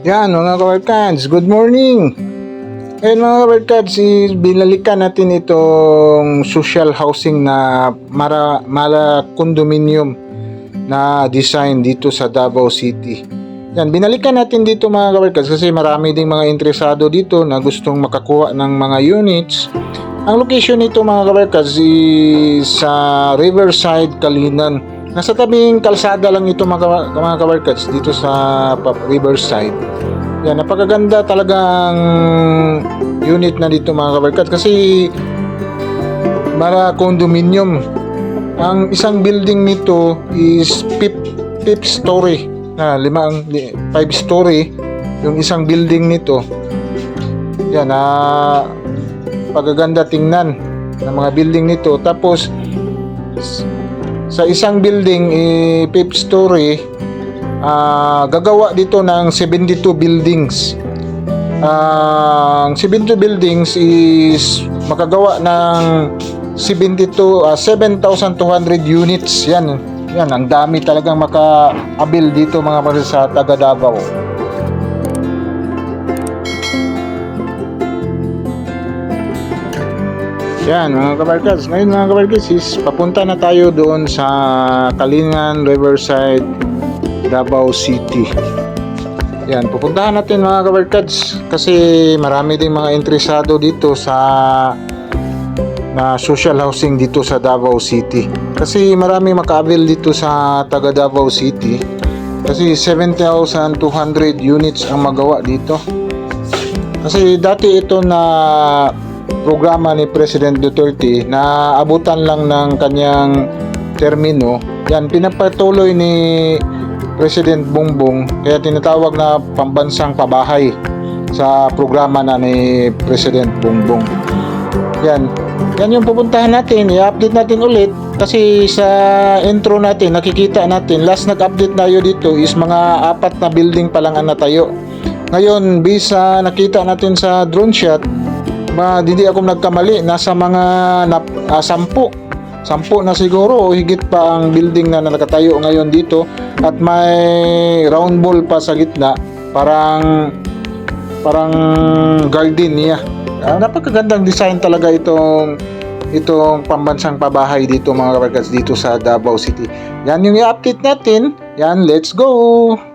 Yan mga kabarkads, good morning! Ngayon mga kabarkads, binalikan natin itong social housing na mara, mala condominium na design dito sa Davao City. Yan, binalikan natin dito mga kabarkads kasi marami ding mga interesado dito na gustong makakuha ng mga units. Ang location nito mga kabarkads is sa Riverside, Kalinan. Nasa tabing kalsada lang ito mga, mga kabarkads dito sa Riverside. Yan, napakaganda talagang unit na dito mga kabarkads kasi mara condominium. Ang isang building nito is fifth, fifth story na limang li- five story yung isang building nito. Yan, na pagaganda tingnan ng mga building nito. Tapos sa isang building eh, fifth story ah, gagawa dito ng 72 buildings. Ang 72 buildings is makagawa ng 72 ah, 7,200 units. Yan. Yan, ang dami talagang maka-abil dito mga sa taga Davao. Yan mga kabarkads. Ngayon mga kabarkads is papunta na tayo doon sa Kalingan Riverside, Davao City. Yan, pupuntahan natin mga kabarkads kasi marami ding mga interesado dito sa na social housing dito sa Davao City. Kasi marami maka-avail dito sa taga Davao City. Kasi 7,200 units ang magawa dito. Kasi dati ito na programa ni President Duterte na abutan lang ng kanyang termino. Yan, pinapatuloy ni President Bongbong kaya tinatawag na pambansang pabahay sa programa na ni President Bongbong. Yan. Yan yung pupuntahan natin. I-update natin ulit kasi sa intro natin nakikita natin last nag-update tayo dito is mga apat na building pa lang ang natayo. Ngayon, bisa nakita natin sa drone shot, ma, hindi ako nagkamali, nasa mga nap, ah, sampu. Sampu na siguro o higit pa ang building na nakatayo ngayon dito at may round ball pa sa gitna. Parang parang garden niya. Ah, napakagandang design talaga itong itong pambansang pabahay dito mga kabarkads dito sa Davao City. Yan yung i-update natin. Yan, let's go!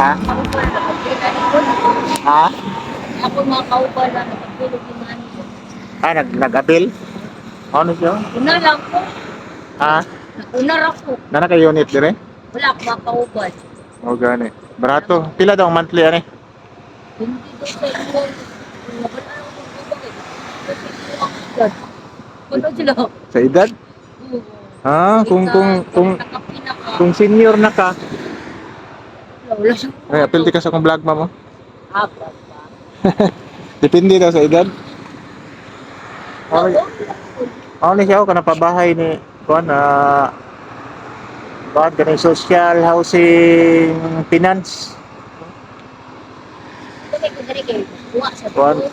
Ha? Na ko. Ha? Ako mga kaubal na napagpilog yung mga nito. Ah, nag nag-appeal? Ano siya? Una lang ko. Ha? Una ra ko. Nana kay unit dire? Wala ako mga kaubal. O gani. Barato. Pila daw monthly ani? Hindi daw sa inyo. Ko. Ano sila? Sa edad? Oo. Ah, kung kung kung kung senior na ka, Wala siyang ay appeal ti ka sa kung vlog mo. Ah, vlog ba? Depende daw sa edad. Okay. Oo. Ano ni siya kana pabahay ni kuan na Bakit ganun social housing finance? Dali ko dali kayo. Kuha sa Kuha. buko.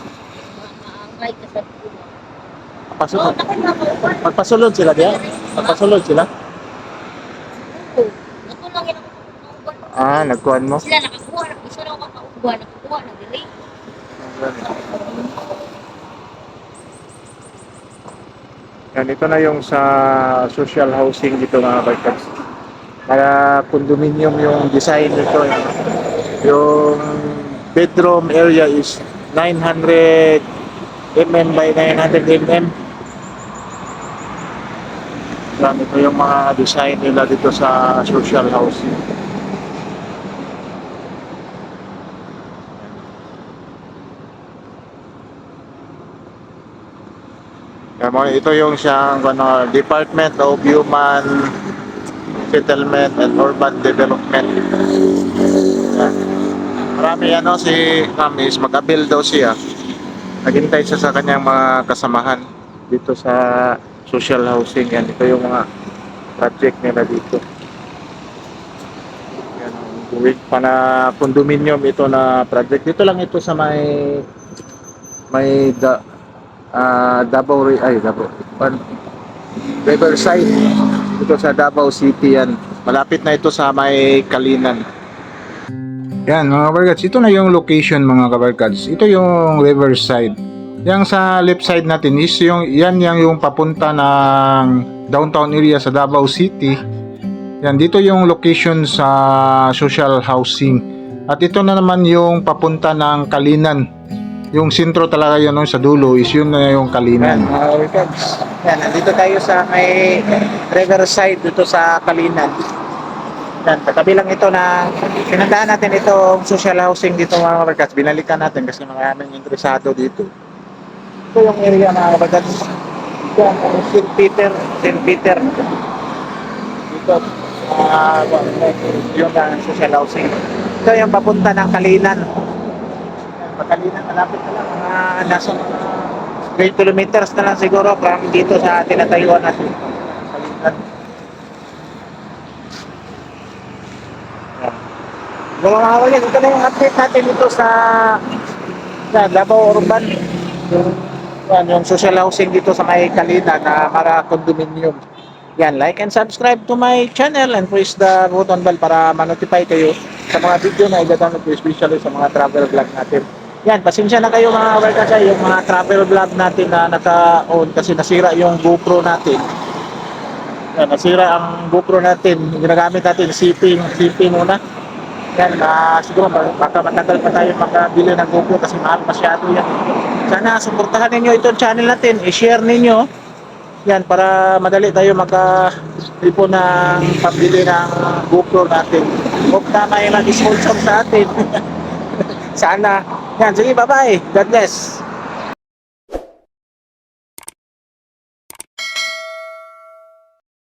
Maangay ka sa buko. Oo, Pasulod. ako mga kaubal. Magpasulod sila diya? Magpasulod sila? Oo. Ako lang yun ako kaubal. Ah, nagkuhan mo. Sila nakakuha. Isa lang ako. Nakakuha na dili. Yan, ito na yung sa social housing dito mga barkads. Para condominium yung design nito. Yung, yung bedroom area is 900 mm by 900 mm. Yan, ito yung mga design nila dito sa social housing. Mga- ito yung siyang ano, Department of Human Settlement and Urban Development. Yan. Marami ano si Kamis, mag-abil daw siya. Naghintay siya sa kanyang mga kasamahan dito sa social housing. Yan, ito yung mga project nila dito. Yan, buwig pa na condominium ito na project. Dito lang ito sa may may da, ah Davao ay Davao Riverside. Ito sa Davao City yan. Malapit na ito sa may Kalinan. Yan mga kabarkads ito na yung location mga kabarkads ito yung Riverside. Yang sa left side natin is yung yan yang yung papunta ng downtown area sa Davao City. Yan dito yung location sa social housing. At ito na naman yung papunta ng Kalinan yung sentro talaga yun no, sa dulo is yun na yung Kalinan. Mga workers. Yan, nandito tayo sa may riverside dito sa Kalinan. Yan, katabi lang ito na pinandaan natin itong social housing dito mga workers. Binalikan natin kasi maraming interesado dito. Ito yung area mga. Yan, ang St. Peter, St. Peter. Dito, ah, uh, social housing. Ito yung papunta ng Kalinan. Yan, Kalinan, malapit na lang. Mga nasa mga 3 kilometers na lang siguro from dito sa tinatayuan natin. Kalinan. Yan. Mga kapatid, ito na yung update natin dito sa sa Davao Urban. Yung, yung social housing dito sa may Kalina na para condominium. Yan, like and subscribe to my channel and press the button bell para ma-notify kayo sa mga video na igagamit ko, especially sa mga travel vlog natin. Yan, pasensya na kayo mga kabarkada, yung mga travel vlog natin na naka-on kasi nasira yung GoPro natin. Yan, nasira ang GoPro natin. Yung ginagamit natin, shipping, shipping muna. Yan, ah, siguro ba- baka matagal pa tayo makabili ng GoPro kasi mahal masyado yan. Sana suportahan ninyo itong channel natin, i-share ninyo. Yan, para madali tayo maka-tipo ng pambili ng GoPro natin. Huwag na may mag-sponsor sa atin. Sana. Yan, sige, bye-bye. God bless.